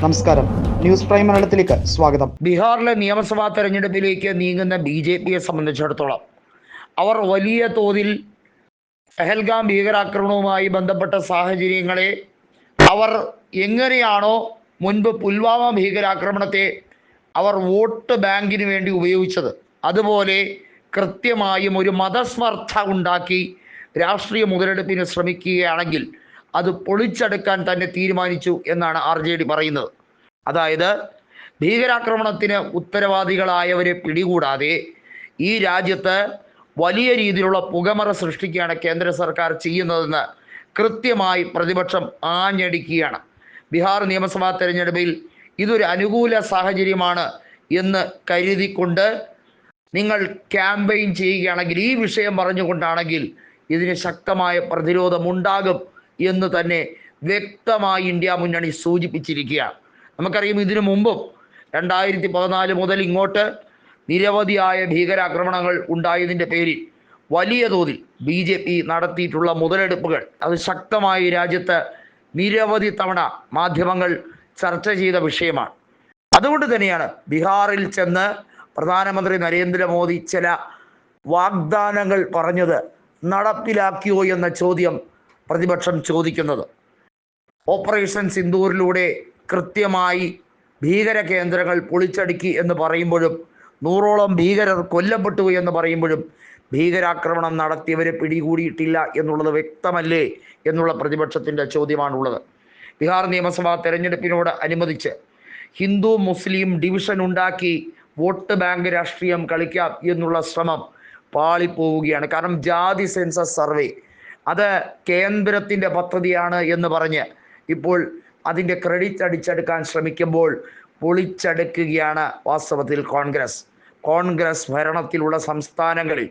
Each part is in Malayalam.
നമസ്കാരം. ന്യൂസ് പ്രൈം മലയാളത്തിലേക്ക് സ്വാഗതം. ബീഹാറിലെ നിയമസഭാ തെരഞ്ഞെടുപ്പിലേക്ക് നീങ്ങുന്ന ബി ജെ പിയെ സംബന്ധിച്ചിടത്തോളം അവർ വലിയ തോതിൽ പെഹൽഗാം ഭീകരാക്രമണവുമായി ബന്ധപ്പെട്ട സാഹചര്യങ്ങളെ അവർ എങ്ങനെയാണോ മുൻപ് പുൽവാമ ഭീകരാക്രമണത്തെ അവർ വോട്ട് ബാങ്കിന് വേണ്ടി ഉപയോഗിച്ചത്. അതുപോലെ കൃത്യമായും ഒരു മതസ്മർദ്ധ ഉണ്ടാക്കി രാഷ്ട്രീയ മുതലെടുപ്പിന് ശ്രമിക്കുകയാണെങ്കിൽ അത് പൊളിച്ചടുക്കാൻ തന്നെ തീരുമാനിച്ചു എന്നാണ് ആർ ജെ ഡി പറയുന്നത്. അതായത് ഭീകരാക്രമണത്തിന് ഉത്തരവാദികളായവരെ പിടികൂടാതെ ഈ രാജ്യത്ത് വലിയ രീതിയിലുള്ള പുകമറ സൃഷ്ടിക്കുകയാണ് കേന്ദ്ര സർക്കാർ ചെയ്യുന്നതെന്ന് കൃത്യമായി പ്രതിപക്ഷം ആഞ്ഞടിക്കുകയാണ്. ബീഹാർ നിയമസഭാ തെരഞ്ഞെടുപ്പിൽ ഇതൊരു അനുകൂല സാഹചര്യമാണ് എന്ന് കരുതിക്കൊണ്ട് നിങ്ങൾ ക്യാമ്പയിൻ ചെയ്യുകയാണെങ്കിൽ ഈ വിഷയം പറഞ്ഞുകൊണ്ടാണെങ്കിൽ ഇതിന് ശക്തമായ പ്രതിരോധമുണ്ടാകും എന്ന് തന്നെ വ്യക്തമായി ഇന്ത്യ മുന്നണി സൂചിപ്പിച്ചിരിക്കുകയാണ് നമുക്കറിയാം ഇതിനു മുമ്പും രണ്ടായിരത്തി പതിനാല് മുതൽ ഇങ്ങോട്ട് നിരവധിയായ ഭീകരാക്രമണങ്ങൾ ഉണ്ടായതിന്റെ പേരിൽ വലിയ തോതിൽ ബി ജെ പി നടത്തിയിട്ടുള്ള മുതലെടുപ്പുകൾ. അത് ശക്തമായി രാജ്യത്ത് നിരവധി തവണ മാധ്യമങ്ങൾ ചർച്ച ചെയ്ത വിഷയമാണ്. അതുകൊണ്ട് തന്നെയാണ് ബീഹാറിൽ ചെന്ന് പ്രധാനമന്ത്രി നരേന്ദ്രമോദി ചില വാഗ്ദാനങ്ങൾ പറഞ്ഞത് നടപ്പിലാക്കിയോ എന്ന ചോദ്യം പ്രതിപക്ഷം ചോദിക്കുന്നത്. ഓപ്പറേഷൻ സിന്ദൂരിലൂടെ കൃത്യമായി ഭീകര കേന്ദ്രങ്ങൾ പൊളിച്ചടുക്കി എന്ന് പറയുമ്പോഴും നൂറോളം ഭീകരർ കൊല്ലപ്പെട്ടു എന്ന് പറയുമ്പോഴും ഭീകരാക്രമണം നടത്തിയവരെ പിടികൂടിയിട്ടില്ല എന്നുള്ളത് വ്യക്തമല്ലേ എന്നുള്ള പ്രതിപക്ഷത്തിന്റെ ചോദ്യമാണുള്ളത്. ബീഹാർ നിയമസഭാ തെരഞ്ഞെടുപ്പിനോട് അനുബന്ധിച്ച് ഹിന്ദു മുസ്ലിം ഡിവിഷൻ ഉണ്ടാക്കി വോട്ട് ബാങ്ക് രാഷ്ട്രീയം കളിക്കാം എന്നുള്ള ശ്രമം പാളിപ്പോവുകയാണ്. കാരണം ജാതി സെൻസസ് സർവേ അത് കേന്ദ്രത്തിന്റെ പദ്ധതിയാണ് എന്ന് പറഞ്ഞ് ഇപ്പോൾ അതിന്റെ ക്രെഡിറ്റ് അടിച്ചെടുക്കാൻ ശ്രമിക്കുമ്പോൾ പൊളിച്ചടുക്കുകയാണ് വാസ്തവത്തിൽ കോൺഗ്രസ്. കോൺഗ്രസ് ഭരണത്തിലുള്ള സംസ്ഥാനങ്ങളിൽ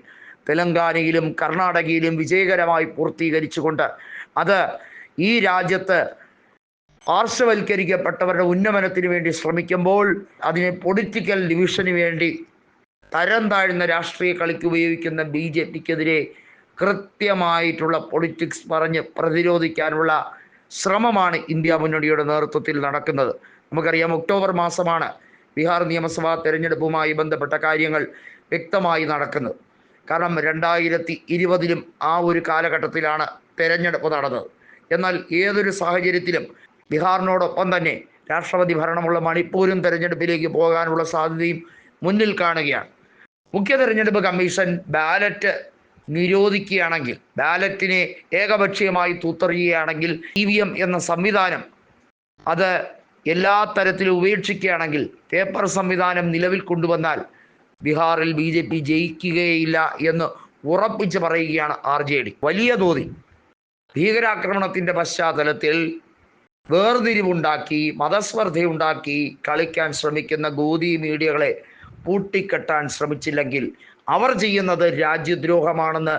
തെലങ്കാനയിലും കർണാടകയിലും വിജയകരമായി പൂർത്തീകരിച്ചുകൊണ്ട് അത് ഈ രാജ്യത്ത് പാർശ്വവൽക്കരിക്കപ്പെട്ടവരുടെ ഉന്നമനത്തിന് വേണ്ടി ശ്രമിക്കുമ്പോൾ അതിനെ പൊളിറ്റിക്കൽ ഡിവിഷന് വേണ്ടി തരം താഴ്ന്ന രാഷ്ട്രീയ കളിക്ക് ഉപയോഗിക്കുന്ന ബി ജെ പിക്കെതിരെ കൃത്യമായിട്ടുള്ള പൊളിറ്റിക്സ് പറഞ്ഞ് പ്രതിരോധിക്കാനുള്ള ശ്രമമാണ് ഇന്ത്യ മുന്നണിയുടെ നേതൃത്വത്തിൽ നടക്കുന്നത്. നമുക്കറിയാം ഒക്ടോബർ മാസമാണ് ബീഹാർ നിയമസഭാ തെരഞ്ഞെടുപ്പുമായി ബന്ധപ്പെട്ട കാര്യങ്ങൾ വ്യക്തമായി നടക്കുന്നത്. കാരണം രണ്ടായിരത്തി ഇരുപതിലും ആ ഒരു കാലഘട്ടത്തിലാണ് തെരഞ്ഞെടുപ്പ് നടന്നത്. എന്നാൽ ഏതൊരു സാഹചര്യത്തിലും ബീഹാറിനോടൊപ്പം തന്നെ രാഷ്ട്രപതി ഭരണമുള്ള മണിപ്പൂരും തെരഞ്ഞെടുപ്പിലേക്ക് പോകാനുള്ള സാധ്യതയും മുന്നിൽ കാണുകയാണ്. മുഖ്യ തെരഞ്ഞെടുപ്പ് കമ്മീഷൻ ബാലറ്റ് നിരോധിക്കുകയാണെങ്കിൽ ബാലറ്റിനെ ഏകപക്ഷീയമായി തൂത്തെറിയുകയാണെങ്കിൽ ഇ വി എം എന്ന സംവിധാനം അത് എല്ലാ തരത്തിലും ഉപേക്ഷിക്കുകയാണെങ്കിൽ പേപ്പർ സംവിധാനം നിലവിൽ കൊണ്ടുവന്നാൽ ബീഹാറിൽ ബി ജെ പി ജയിക്കുകയില്ല എന്ന് ഉറപ്പിച്ച് പറയുകയാണ് ആർ ജെ ഡി. വലിയ തോതിൽ ഭീകരാക്രമണത്തിന്റെ പശ്ചാത്തലത്തിൽ വേർതിരിവുണ്ടാക്കി മതസ്പർദ്ധയുണ്ടാക്കി കളിക്കാൻ ശ്രമിക്കുന്ന ഗോദി മീഡിയകളെ പൂട്ടിക്കെട്ടാൻ ശ്രമിച്ചില്ലെങ്കിൽ അവർ ചെയ്യുന്നത് രാജ്യദ്രോഹമാണെന്ന്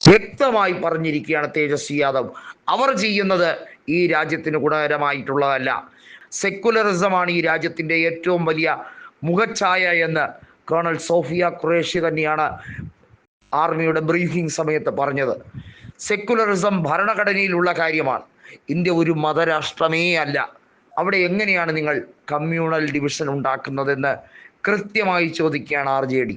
വ്യക്തമായി പറഞ്ഞിരിക്കുകയാണ് തേജസ്വി യാദവ്. അവർ ചെയ്യുന്നത് ഈ രാജ്യത്തിന് ഗുണകരമായിട്ടുള്ളതല്ല. സെക്കുലറിസമാണ് ഈ രാജ്യത്തിന്റെ ഏറ്റവും വലിയ മുഖഛായ എന്ന് കേണൽ സോഫിയ ഖുറേഷി തന്നെയാണ് ആർമിയുടെ ബ്രീഫിംഗ് സമയത്ത് പറഞ്ഞത്. സെക്കുലറിസം ഭരണഘടനയിലുള്ള കാര്യമാണ്. ഇന്ത്യ ഒരു മതരാഷ്ട്രമേ അല്ല. അവിടെ എങ്ങനെയാണ് നിങ്ങൾ കമ്മ്യൂണൽ ഡിവിഷൻ ഉണ്ടാക്കുന്നതെന്ന് കൃത്യമായി ചോദിക്കുകയാണ് ആർ ജെ ഡി.